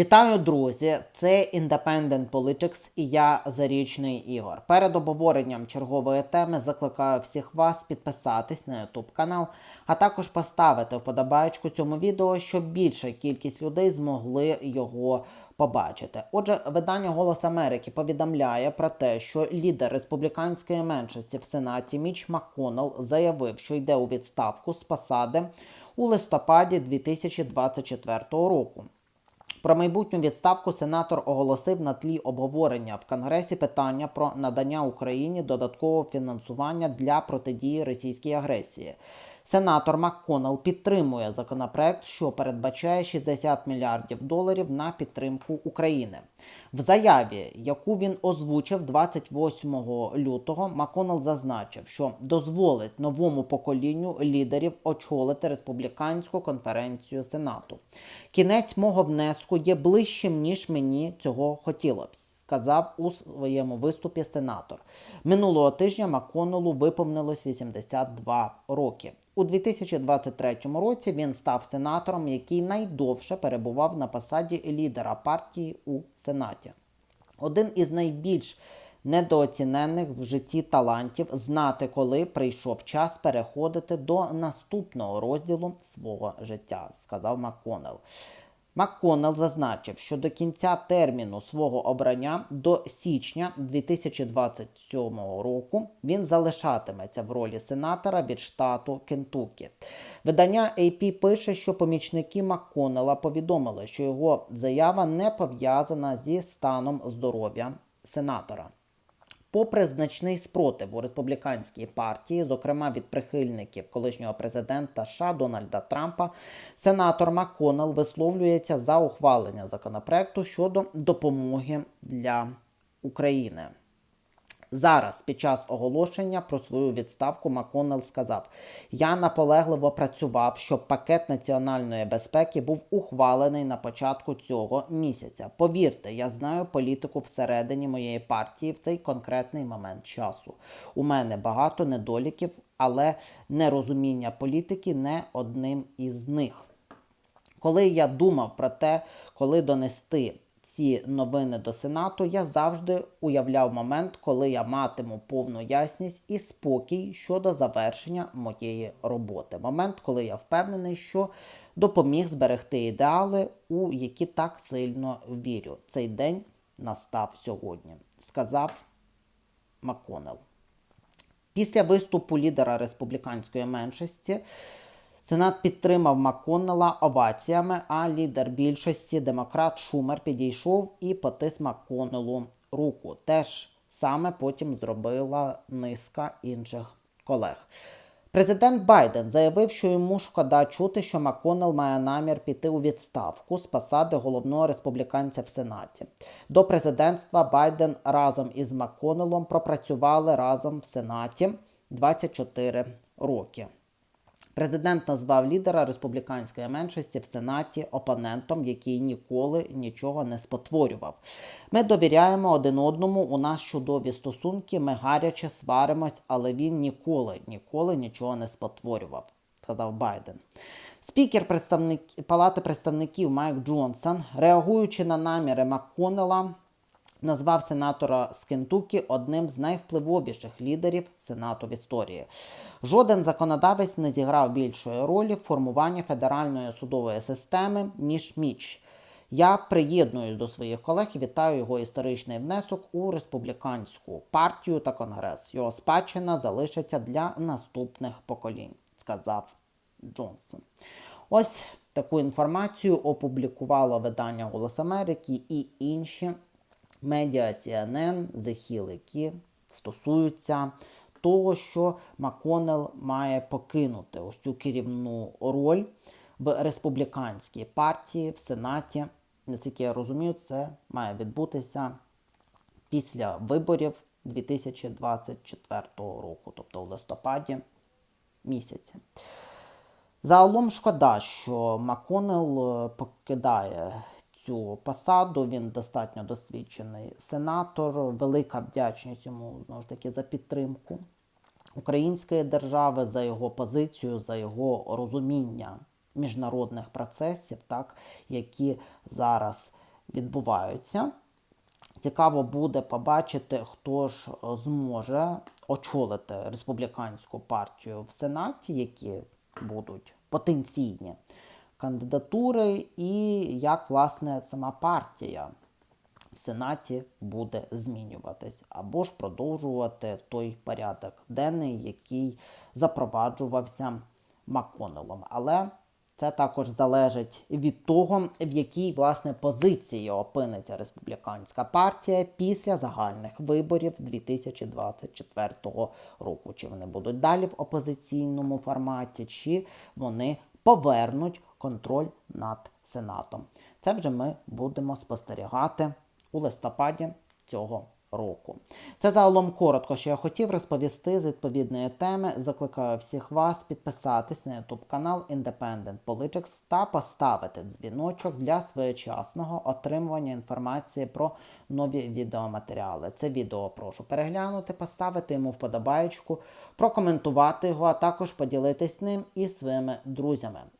Вітаю, друзі! Це Independent Politics і я Зарічний Ігор. Перед обговоренням чергової теми закликаю всіх вас підписатись на YouTube канал, а також поставити вподобайку цьому відео, щоб більша кількість людей змогли його побачити. Отже, видання Голос Америки повідомляє про те, що лідер республіканської меншості в Сенаті Міч МакКоннелл заявив, що йде у відставку з посади у листопаді 2024 року. Про майбутню відставку сенатор оголосив на тлі обговорення в Конгресі питання про надання Україні додаткового фінансування для протидії російській агресії. Сенатор МакКоннелл підтримує законопроект, що передбачає 60 мільярдів доларів на підтримку України. В заяві, яку він озвучив 28 лютого, МакКоннелл зазначив, що дозволить новому поколінню лідерів очолити республіканську конференцію Сенату. Кінець мого внеску є ближчим, ніж мені цього хотіло б сказав у своєму виступі сенатор. Минулого тижня Макконнеллу виповнилось 82 роки. У 2023 році він став сенатором, який найдовше перебував на посаді лідера партії у Сенаті. Один із найбільш недооцінених в житті талантів знати, коли прийшов час переходити до наступного розділу свого життя, сказав МакКоннелл. МакКоннелл зазначив, що до кінця терміну свого обрання до січня 2027 року він залишатиметься в ролі сенатора від штату Кентукі. Видання AP пише, що помічники МакКоннелла повідомили, що його заява не пов'язана зі станом здоров'я сенатора. Попри значний спротив у республіканській партії, зокрема від прихильників колишнього президента США Дональда Трампа, сенатор МакКоннелл висловлюється за ухвалення законопроекту щодо допомоги для України. Зараз, під час оголошення про свою відставку, Макконнелл сказав: Я наполегливо працював, щоб пакет національної безпеки був ухвалений на початку цього місяця. Повірте, я знаю політику всередині моєї партії в цей конкретний момент часу. У мене багато недоліків, але нерозуміння політики не одним із них. Коли я думав про те, коли донести ці новини до Сенату, я завжди уявляв момент, коли я матиму повну ясність і спокій щодо завершення моєї роботи. Момент, коли я впевнений, що допоміг зберегти ідеали, у які так сильно вірю. Цей день настав сьогодні, сказав МакКоннелл. Після виступу лідера республіканської меншості. Сенат підтримав Макконнелла оваціями, а лідер більшості демократ Шумер підійшов і потис Макконнеллу руку. Теж саме потім зробила низка інших колег. Президент Байден заявив, що йому шкода чути, що Макконнелл має намір піти у відставку з посади головного республіканця в Сенаті. До президентства Байден разом із Макконнеллом пропрацювали разом в Сенаті 24 роки. Президент назвав лідера республіканської меншості в Сенаті опонентом, який ніколи нічого не спотворював. Ми довіряємо один одному. У нас чудові стосунки, ми гаряче сваримось, але він ніколи, ніколи нічого не спотворював, сказав Байден. Спікер представник... Палати представників Майк Джонсон, реагуючи на наміри Макконнелла, назвав сенатора з Кентукі одним з найвпливовіших лідерів Сенату в історії. Жоден законодавець не зіграв більшої ролі в формуванні федеральної судової системи, ніж Міч. Я приєднуюсь до своїх колег і вітаю його історичний внесок у республіканську партію та конгрес. Його спадщина залишиться для наступних поколінь, сказав Джонсон. Ось таку інформацію опублікувало видання Голос Америки і інші медіа CNN, які стосуються того, що Маконел має покинути ось цю керівну роль в республіканській партії в Сенаті. Наскільки я розумію, це має відбутися після виборів 2024 року, тобто в листопаді місяці. Загалом шкода, що Маконел покидає цю посаду. Він достатньо досвідчений сенатор. Велика вдячність йому знову ж таки за підтримку української держави, за його позицію, за його розуміння міжнародних процесів, так, які зараз відбуваються. Цікаво буде побачити, хто ж е, зможе очолити республіканську партію в Сенаті, які будуть потенційні кандидатури, і як власне сама партія в Сенаті буде змінюватись, або ж продовжувати той порядок денний, який запроваджувався Макконелом. Але це також залежить від того, в якій власне позиції опиниться республіканська партія після загальних виборів 2024 року. Чи вони будуть далі в опозиційному форматі, чи вони повернуть контроль над Сенатом. Це вже ми будемо спостерігати у листопаді цього року. Це загалом коротко, що я хотів розповісти з відповідної теми. Закликаю всіх вас підписатись на YouTube канал Independent Politics та поставити дзвіночок для своєчасного отримування інформації про нові відеоматеріали. Це відео прошу переглянути, поставити йому вподобаєчку, прокоментувати його, а також поділитись ним із своїми друзями.